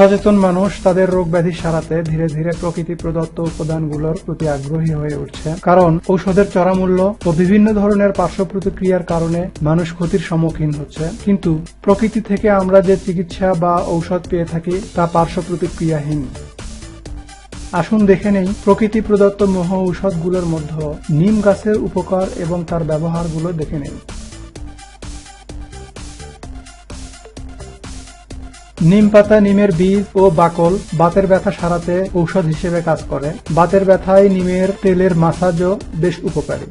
সচেতন মানুষ তাদের রোগ ব্যাধি সারাতে ধীরে ধীরে প্রকৃতি প্রদত্ত উপাদানগুলোর প্রতি আগ্রহী হয়ে উঠছে। কারণ ঔষধের চড়ামূল্য ও বিভিন্ন ধরনের পার্শ্ব প্রতিক্রিয়ার কারণে মানুষ ক্ষতির সম্মুখীন হচ্ছে। কিন্তু প্রকৃতি থেকে আমরা যে চিকিৎসা বা ঔষধ পেয়ে থাকি তা পার্শ্ব প্রতিক্রিয়াহীন। আসুন দেখে নেই প্রকৃতি প্রদত্ত মহ ঔষধগুলোর মধ্যে নিম গাছের উপকার এবং তার ব্যবহারগুলো দেখে নেই। নিম পাতা, নিমের বীজ ও বাকল বাতের ব্যথা সারাতে ঔষধ হিসেবে কাজ করে। বাতের ব্যথায় নিমের তেলের মাসাজও বেশ উপকারী।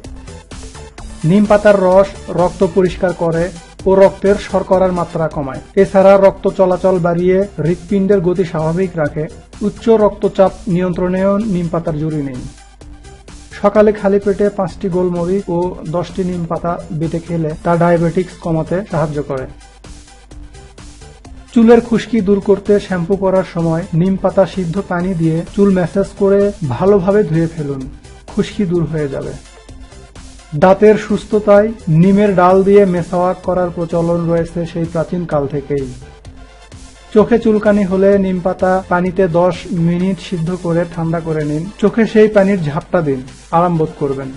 নিম পাতার রস রক্ত পরিষ্কার করে ও রক্তের শর্করার মাত্রা কমায়। এছাড়া রক্ত চলাচল বাড়িয়ে হৃৎপিণ্ডের গতি স্বাভাবিক রাখে। উচ্চ রক্তচাপ নিয়ন্ত্রণেও নিম পাতার জুড়ি নেই। সকালে খালি পেটে পাঁচটি গোলমরিচ ও দশটি নিম পাতা বেটে খেলে তা ডায়াবেটিক্স কমাতে সাহায্য করে। চুলের খুশকি দূর করতে শ্যাম্পু করার সময় নিম পাতা সিদ্ধ পানি দিয়ে চুল ম্যাসাজ করে ভালোভাবে ধুয়ে ফেলুন। খুশকি দূর হয়ে যাবে। দাঁতের সুস্থতায় নিমের ডাল দিয়ে মেসাওয়াক করার প্রচলন রয়েছে সেই প্রাচীন কাল থেকেই। চোখে চুলকানি হলে নিম পাতা পানিতে দশ মিনিট সিদ্ধ করে ঠান্ডা করে নিন। চোখে সেই পানির ঝাপটা দিন। আরাম বোধ করবেন।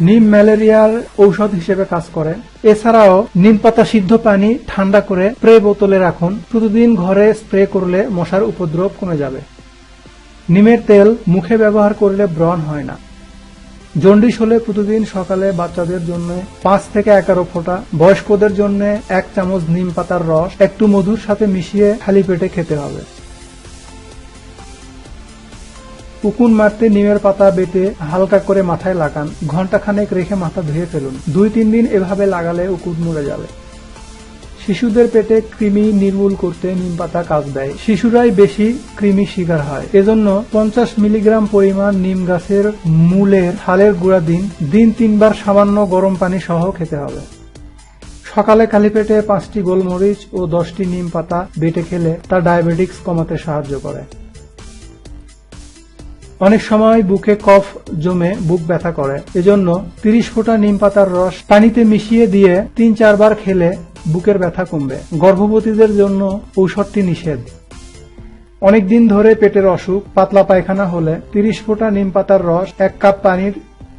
নিম ম্যালেরিয়ার ঔষধ হিসেবে কাজ করে। এছাড়াও নিম পাতা সিদ্ধ পানি ঠান্ডা করে স্প্রে বোতলে রাখুন। প্রতিদিন ঘরে স্প্রে করলে মশার উপদ্রব কমে যাবে। নিমের তেল মুখে ব্যবহার করলে ব্রণ হয় না। জন্ডিস হলে প্রতিদিন সকালে বাচ্চাদের জন্য পাঁচ থেকে এগারো ফোঁটা, বয়স্কদের জন্য এক চামচ নিম পাতার রস, একটু মধুর সাথে মিশিয়ে খালি পেটে খেতে হবে। উকুন মারতে নিমের পাতা বেটে হালকা করে মাথায় লাগান। ঘণ্টা খানেক রেখে মাথা ধুয়ে ফেলুন। দুই তিন দিন এভাবে লাগালে উকুন মরে যাবে। শিশুদের পেটে কৃমি নির্মূল করতে নিম পাতা কাজ দেয়। শিশুরাই বেশি কৃমি শিকার হয়। এজন্য পঞ্চাশ মিলিগ্রাম পরিমাণ নিম গাছের মূলের হালের গুঁড়া দিন। দিন তিনবার সামান্য গরম পানি সহ খেতে হবে। সকালে খালি পেটে পাঁচটি গোলমরিচ ও দশটি নিম পাতা বেটে খেলে তা ডায়াবেটিক্স কমাতে সাহায্য করে। অনেক সময় বুকে কফ জমে বুক ব্যথা করে। এজন্য তিরিশ ফোঁটা নিম পাতার রস পানিতে মিশিয়ে দিয়ে তিন চারবার খেলে বুকের ব্যথা কমবে। গর্ভবতীদের জন্য ঔষধটি নিষেধ। অনেক দিন ধরে পেটের অসুখ, পাতলা পায়খানা হলে তিরিশ ফোঁটা নিম পাতার রস, এক কাপ পানির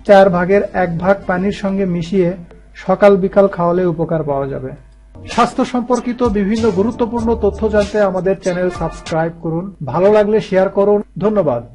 চার ভাগের এক ভাগ পানির সঙ্গে মিশিয়ে সকাল বিকাল খাওয়ালে উপকার পাওয়া যাবে। স্বাস্থ্য সম্পর্কিত বিভিন্ন গুরুত্বপূর্ণ তথ্য জানতে আমাদের চ্যানেল সাবস্ক্রাইব করুন। ভালো লাগলে শেয়ার করুন। ধন্যবাদ।